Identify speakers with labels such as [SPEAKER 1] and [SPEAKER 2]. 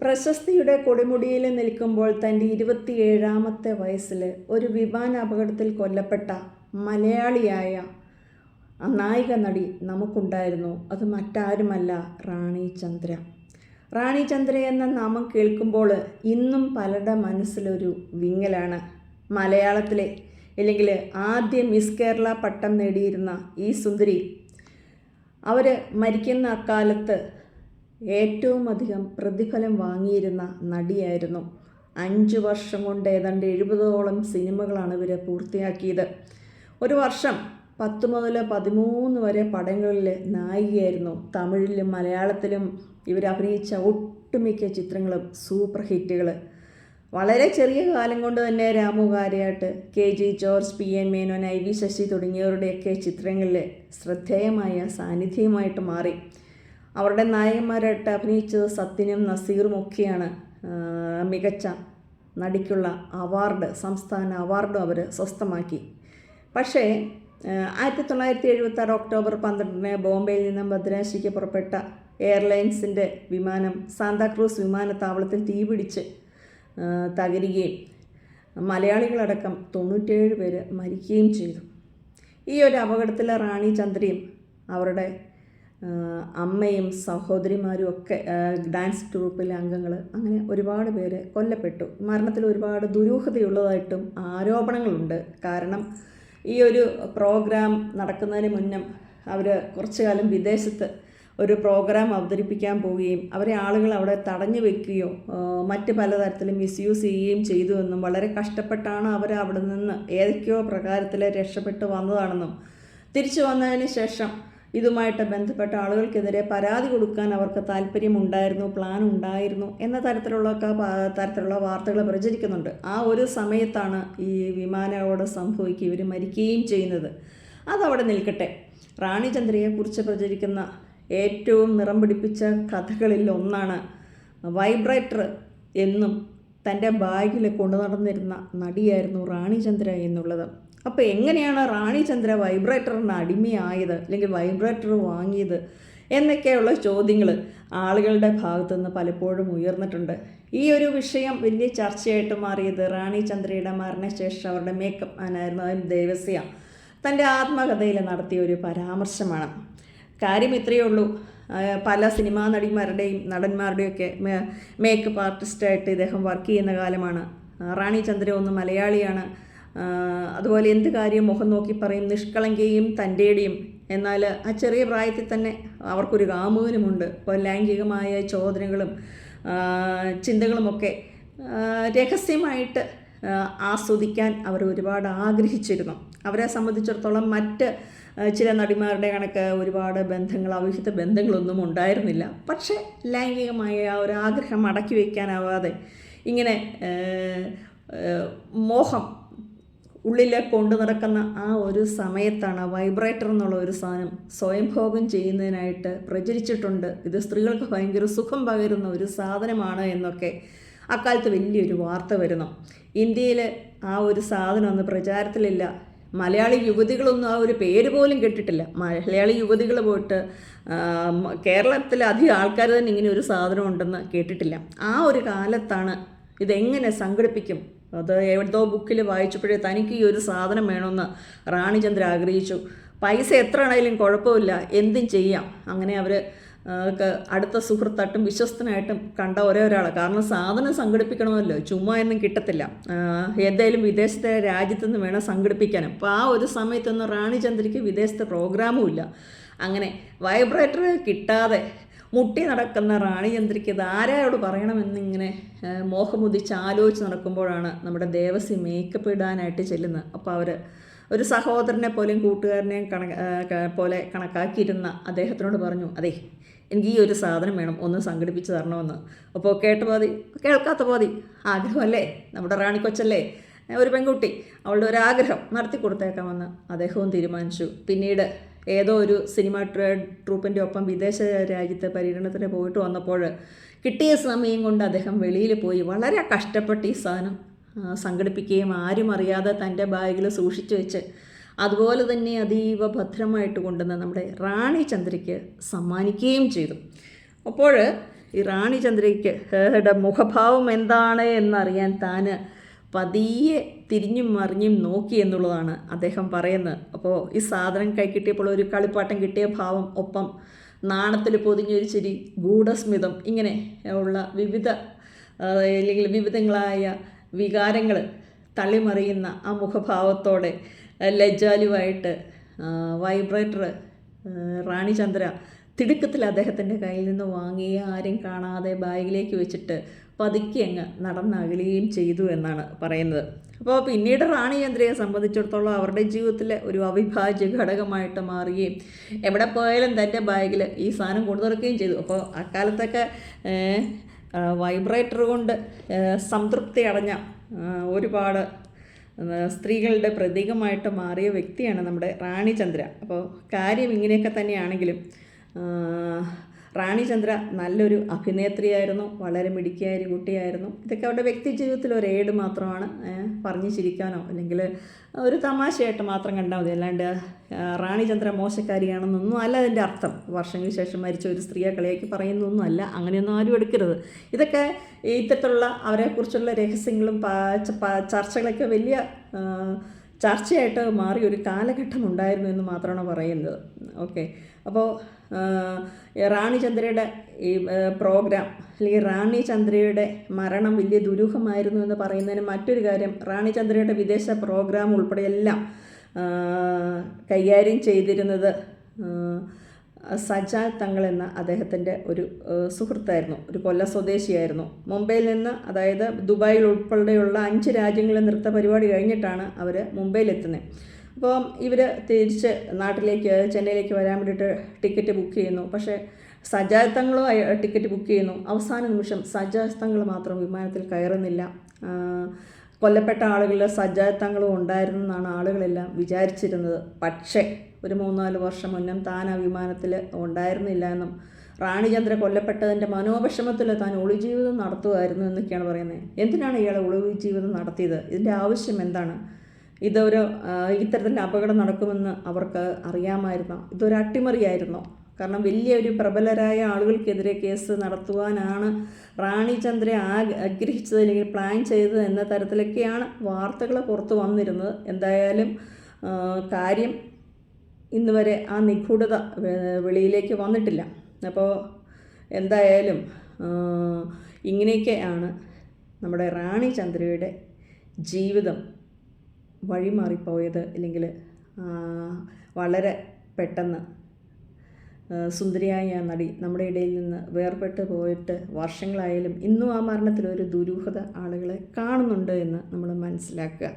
[SPEAKER 1] പ്രശസ്തിയുടെ കൊടിമുടിയിൽ നിൽക്കുമ്പോൾ തന്റെ ഇരുപത്തിയേഴാമത്തെ വയസ്സിൽ ഒരു വിമാന അപകടത്തിൽ കൊല്ലപ്പെട്ട മലയാളിയായ നായിക നടി നമുക്കുണ്ടായിരുന്നു. അത് മറ്റാരുമല്ല റാണി ചന്ദ്ര. റാണി ചന്ദ്ര എന്ന നാമം കേൾക്കുമ്പോൾ ഇന്നും പലരുടെ മനസ്സിലൊരു വിങ്ങലാണ്. മലയാളത്തിലെ അല്ലെങ്കിൽ ആദ്യ മിസ് കേരള പട്ടം നേടിയിരുന്ന ഈ സുന്ദരി അവർ മരിക്കുന്ന അക്കാലത്ത് ഏറ്റവും അധികം പ്രതിഫലം വാങ്ങിയിരുന്ന നടിയായിരുന്നു. അഞ്ച് വർഷം കൊണ്ട് ഏതാണ്ട് എഴുപതോളം സിനിമകളാണ് ഇവർ പൂർത്തിയാക്കിയത്. ഒരു വർഷം പത്ത് മുതൽ പതിമൂന്ന് വരെ പടങ്ങളിൽ നായികയായിരുന്നു. തമിഴിലും മലയാളത്തിലും ഇവർ അഭിനയിച്ച ഒട്ടുമിക്ക ചിത്രങ്ങളും സൂപ്പർ ഹിറ്റുകൾ വളരെ ചെറിയ കാലം കൊണ്ട് തന്നെ Ramu Kariat K G George P N Menon I V Sasi തുടങ്ങിയവരുടെയൊക്കെ ചിത്രങ്ങളിൽ ശ്രദ്ധേയമായ സാന്നിധ്യമായിട്ട് മാറി. അവരുടെ നായകന്മാരായിട്ട് അഭിനയിച്ചത് സത്യനും നസീറും ഒക്കെയാണ്. മികച്ച നടിക്കുള്ള അവാർഡ് സംസ്ഥാന അവാർഡും അവർ സ്വസ്ഥമാക്കി. പക്ഷേ ആയിരത്തി തൊള്ളായിരത്തി എഴുപത്തി ആറ് ഒക്ടോബർ പന്ത്രണ്ടിന് ബോംബെയിൽ നിന്നും ഭദ്രാശിക്ക് പുറപ്പെട്ട എയർലൈൻസിന്റെ വിമാനം സാന്താക്രൂസ് വിമാനത്താവളത്തിൽ തീപിടിച്ച് തകരുകയും മലയാളികളടക്കം തൊണ്ണൂറ്റേഴ് പേര് മരിക്കുകയും ചെയ്തു. ഈ ഒരു അപകടത്തിൽ റാണി ചന്ദ്രയും അവരുടെ അമ്മയും സഹോദരിമാരും ഒക്കെ ഡാൻസ് ഗ്രൂപ്പിലെ അംഗങ്ങൾ അങ്ങനെ ഒരുപാട് പേര് കൊല്ലപ്പെട്ടു. മരണത്തിൽ ഒരുപാട് ദുരൂഹതയുള്ളതായിട്ടും ആരോപണങ്ങളുണ്ട്. കാരണം ഈ ഒരു പ്രോഗ്രാം നടക്കുന്നതിന് മുന്നം അവർ കുറച്ചു കാലം വിദേശത്ത് ഒരു പ്രോഗ്രാം അവതരിപ്പിക്കാൻ പോവുകയും അവരെ ആളുകൾ അവിടെ തടഞ്ഞു വെക്കുകയോ മറ്റ് പലതരത്തിലും മിസ്യൂസ് ചെയ്യുകയും ചെയ്തു എന്നും വളരെ കഷ്ടപ്പെട്ടാണ് അവർ അവിടെ നിന്ന് ഏതൊക്കെയോ പ്രകാരത്തിൽ രക്ഷപ്പെട്ട് വന്നതാണെന്നും. തിരിച്ചു വന്നതിന് ശേഷം ഇതുമായിട്ട് ബന്ധപ്പെട്ട ആളുകൾക്കെതിരെ പരാതി കൊടുക്കാൻ അവർക്ക് താല്പര്യമുണ്ടായിരുന്നു പ്ലാൻ ഉണ്ടായിരുന്നു എന്ന തരത്തിലുള്ള തരത്തിലുള്ള വാർത്തകൾ പ്രചരിക്കുന്നുണ്ട്. ആ ഒരു സമയത്താണ് ഈ വിമാനയോട് സംഭവിക്കുക ഇവർ മരിക്കുകയും ചെയ്യുന്നത്. അതവിടെ നിൽക്കട്ടെ. റാണിചന്ദ്രയെക്കുറിച്ച് പ്രചരിക്കുന്ന ഏറ്റവും നിറം പിടിപ്പിച്ച കഥകളിൽ ഒന്നാണ് വൈബ്രേറ്റർ എന്നും തന്റെ ബാഗിൽ കൊണ്ടു നടന്നിരുന്ന നടിയായിരുന്നു റാണിചന്ദ്ര എന്നുള്ളത്. അപ്പോൾ എങ്ങനെയാണ് റാണി ചന്ദ്ര വൈബ്രേറ്ററിന് അടിമയായത് അല്ലെങ്കിൽ വൈബ്രേറ്റർ വാങ്ങിയത് എന്നൊക്കെയുള്ള ചോദ്യങ്ങൾ ആളുകളുടെ ഭാഗത്തു നിന്ന് പലപ്പോഴും ഉയർന്നിട്ടുണ്ട്. ഈ ഒരു വിഷയം വലിയ ചർച്ചയായിട്ട് മാറിയത് റാണി ചന്ദ്രയുടെ മരണശേഷം അവരുടെ മേക്കപ്പ് മാനായിരുന്നു ദേവസ്യ. തന്റെ ആത്മകഥയിൽ നടത്തിയ ഒരു പരാമർശമാണ്. കാര്യം ഇത്രയേ ഉള്ളൂ. പല സിനിമാ നടിമാരുടെയും നടന്മാരുടെയും ഒക്കെ മേക്കപ്പ് ആർട്ടിസ്റ്റായിട്ട് ഇദ്ദേഹം വർക്ക് ചെയ്യുന്ന കാലമാണ്. റാണി ചന്ദ്ര ഒന്ന് മലയാളിയാണ്. അതുപോലെ എന്ത് കാര്യം മുഖം നോക്കി പറയും നിഷ്കളങ്കയും തന്റെയുടെയും. എന്നാൽ ആ ചെറിയ പ്രായത്തിൽ തന്നെ അവർക്കൊരു കാമുകനുമുണ്ട്. അപ്പോൾ ലൈംഗികമായ ചോദനകളും ചിന്തകളുമൊക്കെ രഹസ്യമായിട്ട് ആസ്വദിക്കാൻ അവർ ഒരുപാട് ആഗ്രഹിച്ചിരുന്നു. അവരെ സംബന്ധിച്ചിടത്തോളം മറ്റ് ചില നടിമാരുടെ കണക്ക് ഒരുപാട് ബന്ധങ്ങൾ അവിഹിത ബന്ധങ്ങളൊന്നും ഉണ്ടായിരുന്നില്ല. പക്ഷേ ലൈംഗികമായ ആ ഒരു ആഗ്രഹം അടക്കി വയ്ക്കാനാവാതെ ഇങ്ങനെ മോഹം ഉള്ളിൽ കൊണ്ടു നടക്കുന്ന ആ ഒരു സമയത്താണ് വൈബ്രേറ്റർ എന്നുള്ള ഒരു സാധനം സ്വയംഭോഗം ചെയ്യുന്നതിനായിട്ട് പ്രചരിച്ചിട്ടുണ്ട്. ഇത് സ്ത്രീകൾക്ക് ഭയങ്കര സുഖം പകരുന്ന ഒരു സാധനമാണ് എന്നൊക്കെ അക്കാലത്ത് വലിയൊരു വാർത്ത വരുന്നു. ഇന്ത്യയിൽ ആ ഒരു സാധനം ഒന്നും പ്രചാരത്തിലില്ല. മലയാളി യുവതികളൊന്നും ആ ഒരു പേര് പോലും കേട്ടിട്ടില്ല. മലയാളി യുവതികൾ പോയിട്ട് കേരളത്തിലധികം ആൾക്കാർ തന്നെ ഇങ്ങനെ ഒരു സാധനം ഉണ്ടെന്ന് കേട്ടിട്ടില്ല. ആ ഒരു കാലത്താണ് ഇതെങ്ങനെ സംഘടിപ്പിക്കും? അത് എവിടുത്തോ ബുക്കിൽ വായിച്ചപ്പോഴേ തനിക്ക് ഈ ഒരു സാധനം വേണമെന്ന് റാണിചന്ദ്ര ആഗ്രഹിച്ചു. പൈസ എത്ര ആണെങ്കിലും കുഴപ്പമില്ല എന്തും ചെയ്യാം. അങ്ങനെ അവർ അടുത്ത സുഹൃത്തായിട്ടും വിശ്വസ്തനായിട്ടും കണ്ട ഒരേ ഒരാളാണ് കാരണം സാധനം സംഘടിപ്പിക്കണമല്ലോ ചുമ്മാ ഒന്നും കിട്ടത്തില്ല. ഏതായാലും വിദേശത്തെ രാജ്യത്തു നിന്ന് വേണം സംഘടിപ്പിക്കാനും. അപ്പോൾ ആ ഒരു സമയത്തൊന്നും റാണിചന്ദ്രയ്ക്ക് വിദേശത്തെ പ്രോഗ്രാമും ഇല്ല. അങ്ങനെ വൈബ്രേറ്റർ കിട്ടാതെ മുട്ടി നടക്കുന്ന റാണി റാണിചന്ദ്രയ്ക്ക് ഇത് ആരായോട് പറയണമെന്നിങ്ങനെ മോഹമുദിച്ച് ആലോചിച്ച് നടക്കുമ്പോഴാണ് നമ്മുടെ ദേവസി മേക്കപ്പ് ഇടാനായിട്ട് ചെല്ലുന്നത്. അപ്പോൾ അവർ ഒരു സഹോദരനെ പോലെയും കൂട്ടുകാരനെയും കണ പോലെ കണക്കാക്കിയിരുന്ന അദ്ദേഹത്തിനോട് പറഞ്ഞു അതെ എനിക്ക് ഈ ഒരു സാധനം വേണം ഒന്ന് സംഘടിപ്പിച്ച് തരണമെന്ന്. അപ്പോൾ കേട്ട പോതി കേൾക്കാത്ത പോതി ആഗ്രഹമല്ലേ? നമ്മുടെ റാണി കൊച്ചല്ലേ? ഒരു പെൺകുട്ടി അവളുടെ ഒരു ആഗ്രഹം നടത്തി കൊടുത്തേക്കാമെന്ന് അദ്ദേഹവും തീരുമാനിച്ചു. പിന്നീട് ഏതോ ഒരു സിനിമ ട്രൂപ്പിന്റെ ഒപ്പം വിദേശ രാജ്യത്തെ പര്യടനത്തിന് പോയിട്ട് വന്നപ്പോൾ കിട്ടിയ സമയം കൊണ്ട് അദ്ദേഹം വെളിയിൽ പോയി. വളരെ കഷ്ടപ്പെട്ട് ഈ സാധനം സംഘടിപ്പിക്കുകയും ആരും അറിയാതെ തന്റെ ബാഗിൽ സൂക്ഷിച്ചു വെച്ച് അതുപോലെ തന്നെ അതീവ ഭദ്രമായിട്ട് കൊണ്ടുവന്ന് നമ്മുടെ റാണി ചന്ദ്രയ്ക്ക് സമ്മാനിക്കുകയും ചെയ്തു. അപ്പോൾ ഈ റാണി ചന്ദ്രയ്ക്ക് മുഖഭാവം എന്താണ് എന്നറിയാൻ താൻ പതിയെ തിരിഞ്ഞും മറിഞ്ഞും നോക്കി എന്നുള്ളതാണ് അദ്ദേഹം പറയുന്നത്. അപ്പോൾ ഈ സാധനം കൈ കിട്ടിയപ്പോൾ ഒരു കളിപ്പാട്ടം കിട്ടിയ ഭാവം ഒപ്പം നാണത്തിൽ പൊതിഞ്ഞൊരു ചിരി ഗൂഢസ്മിതം ഇങ്ങനെ ഉള്ള വിവിധ അല്ലെങ്കിൽ വിവിധങ്ങളായ വികാരങ്ങൾ തള്ളിമറിയുന്ന ആ മുഖഭാവത്തോടെ ലജ്ജാലുവായിട്ട് വൈബ്രേറ്റർ റാണി ചന്ദ്ര തിടുക്കത്തിൽ അദ്ദേഹത്തിന്റെ കയ്യിൽ നിന്ന് വാങ്ങിയ ആരും കാണാതെ ബാഗിലേക്ക് വെച്ചിട്ട് പതുക്കെ അങ്ങ് നടന്നകലുകയും ചെയ്തു എന്നാണ് പറയുന്നത്. അപ്പോൾ പിന്നീട് റാണി ചന്ദ്രയെ സംബന്ധിച്ചിടത്തോളം അവരുടെ ജീവിതത്തിലെ ഒരു അവിഭാജ്യ ഘടകമായിട്ട് മാറുകയും എവിടെ പോയാലും തന്റെ ബാഗിൽ ഈ സാധനം കൊണ്ടു നടക്കുകയും ചെയ്തു. അപ്പോൾ അക്കാലത്തൊക്കെ വൈബ്രേറ്റർ കൊണ്ട് സംതൃപ്തി അടഞ്ഞ ഒരുപാട് സ്ത്രീകളുടെ പ്രതീകമായിട്ട് മാറിയ വ്യക്തിയാണ് നമ്മുടെ റാണി ചന്ദ്ര. അപ്പോൾ കാര്യം ഇങ്ങനെയൊക്കെ തന്നെയാണെങ്കിലും ആ, റാണി ചന്ദ്ര നല്ലൊരു അഭിനേത്രിയായിരുന്നു വളരെ മിടുക്കിയായ ഒരു കുട്ടിയായിരുന്നു. ഇതൊക്കെ അവരുടെ വ്യക്തി ജീവിതത്തിൽ ഒരു ഏട് മാത്രമാണ് പറഞ്ഞു ചിരിക്കാനോ അല്ലെങ്കിൽ ഒരു തമാശയായിട്ട് മാത്രം കണ്ടാൽ മതി. അല്ലാണ്ട് റാണിചന്ദ്ര റാണി ചന്ദ്ര മോശക്കാരിയാണെന്നൊന്നും അല്ല അതിന്റെ അർത്ഥം. വർഷങ്ങൾക്ക് ശേഷം മരിച്ച ഒരു സ്ത്രീയെ കളിയാക്കി പറയുന്നൊന്നും അല്ല അങ്ങനെയൊന്നും ആരും എടുക്കരുത്. ഇതൊക്കെ ഇത്തരത്തിലുള്ള അവരെക്കുറിച്ചുള്ള രഹസ്യങ്ങളും ചർച്ചകളൊക്കെ വലിയ ചർച്ചയായിട്ട് മാറിയ ഒരു കാലഘട്ടം ഉണ്ടായിരുന്നു എന്ന് മാത്രമാണ് പറയുന്നത്. ഓക്കെ. അപ്പോൾ റാണി ചന്ദ്രയുടെ ഈ പ്രോഗ്രാം അല്ലെങ്കിൽ റാണി ചന്ദ്രയുടെ മരണം വലിയ ദുരൂഹമായിരുന്നു എന്ന് പറയുന്നതിന് മറ്റൊരു കാര്യം റാണി ചന്ദ്രയുടെ വിദേശ പ്രോഗ്രാം ഉൾപ്പെടെ എല്ലാം കൈകാര്യം ചെയ്തിരുന്നത് സജാൽ തങ്ങൾ എന്ന അദ്ദേഹത്തിന്റെ ഒരു സുഹൃത്തായിരുന്നു. ഒരു കൊല്ല സ്വദേശിയായിരുന്നു. മുംബൈയിൽ നിന്ന് അതായത് ദുബായിൽ ഉൾപ്പെടെയുള്ള അഞ്ച് രാജ്യങ്ങളിലെ നൃത്ത പരിപാടി കഴിഞ്ഞിട്ടാണ് അവർ മുംബൈയിലെത്തുന്നത് അപ്പോൾ ഇവർ തിരിച്ച് നാട്ടിലേക്ക് ചെന്നൈയിലേക്ക് വരാൻ വേണ്ടിയിട്ട് ടിക്കറ്റ് ബുക്ക് ചെയ്യുന്നു. പക്ഷേ സജാദ് തങ്ങളും ടിക്കറ്റ് ബുക്ക് ചെയ്യുന്നു. അവസാന നിമിഷം സജാത്തങ്ങൾ മാത്രം വിമാനത്തിൽ കയറുന്നില്ല. കൊല്ലപ്പെട്ട ആളുകളിൽ ഉണ്ടായിരുന്നു എന്നാണ് ആളുകളെല്ലാം വിചാരിച്ചിരുന്നത്. പക്ഷേ ഒരു മൂന്നാൽ വർഷം മുന്നം താൻ ആ വിമാനത്തിൽ ഉണ്ടായിരുന്നില്ല എന്നും റാണിചന്ദ്ര കൊല്ലപ്പെട്ടതിന്റെ മനോവിഷമത്തിൽ താൻ ഒളിജീവിതം നടത്തുമായിരുന്നു എന്നൊക്കെയാണ് പറയുന്നത്. എന്തിനാണ് ഇയാൾ ഒളിജീവിതം നടത്തിയത്? ഇതിന്റെ ആവശ്യം എന്താണ്? ഇതൊരു ആ, ഇത്തരത്തിൽ അപകടം നടക്കുമെന്ന് അവർക്ക് അറിയാമായിരുന്നോ? ഇതൊരു അട്ടിമറിയായിരുന്നോ? കാരണം വലിയ ഒരു പ്രബലരായ ആളുകൾക്കെതിരെ കേസ് നടത്തുവാനാണ് റാണി ചന്ദ്രെ ആ- ആഗ്രഹിച്ചത് അല്ലെങ്കിൽ പ്ലാൻ ചെയ്തത് എന്ന തരത്തിലൊക്കെയാണ് വാർത്തകൾ പുറത്തു വന്നിരുന്നത്. എന്തായാലും കാര്യം ഇന്ന് വരെ ആ നിഗൂഢത വെളിയിലേക്ക് വന്നിട്ടില്ല. അപ്പോൾ എന്തായാലും ഇങ്ങനെയൊക്കെയാണ് നമ്മുടെ റാണി ചന്ദ്രയുടെ ജീവിതം വഴിമാറിപ്പോയത്. അല്ലെങ്കിൽ വളരെ പെട്ടെന്ന് സുന്ദരിയായ ആ നടി നമ്മുടെ ഇടയിൽ നിന്ന് വേർപെട്ട് പോയിട്ട് വർഷങ്ങളായാലും ഇന്നും ആ മരണത്തിൽ ഒരു ദുരൂഹത ആളുകളെ കാണുന്നുണ്ട് എന്ന് നമ്മൾ മനസ്സിലാക്കുക.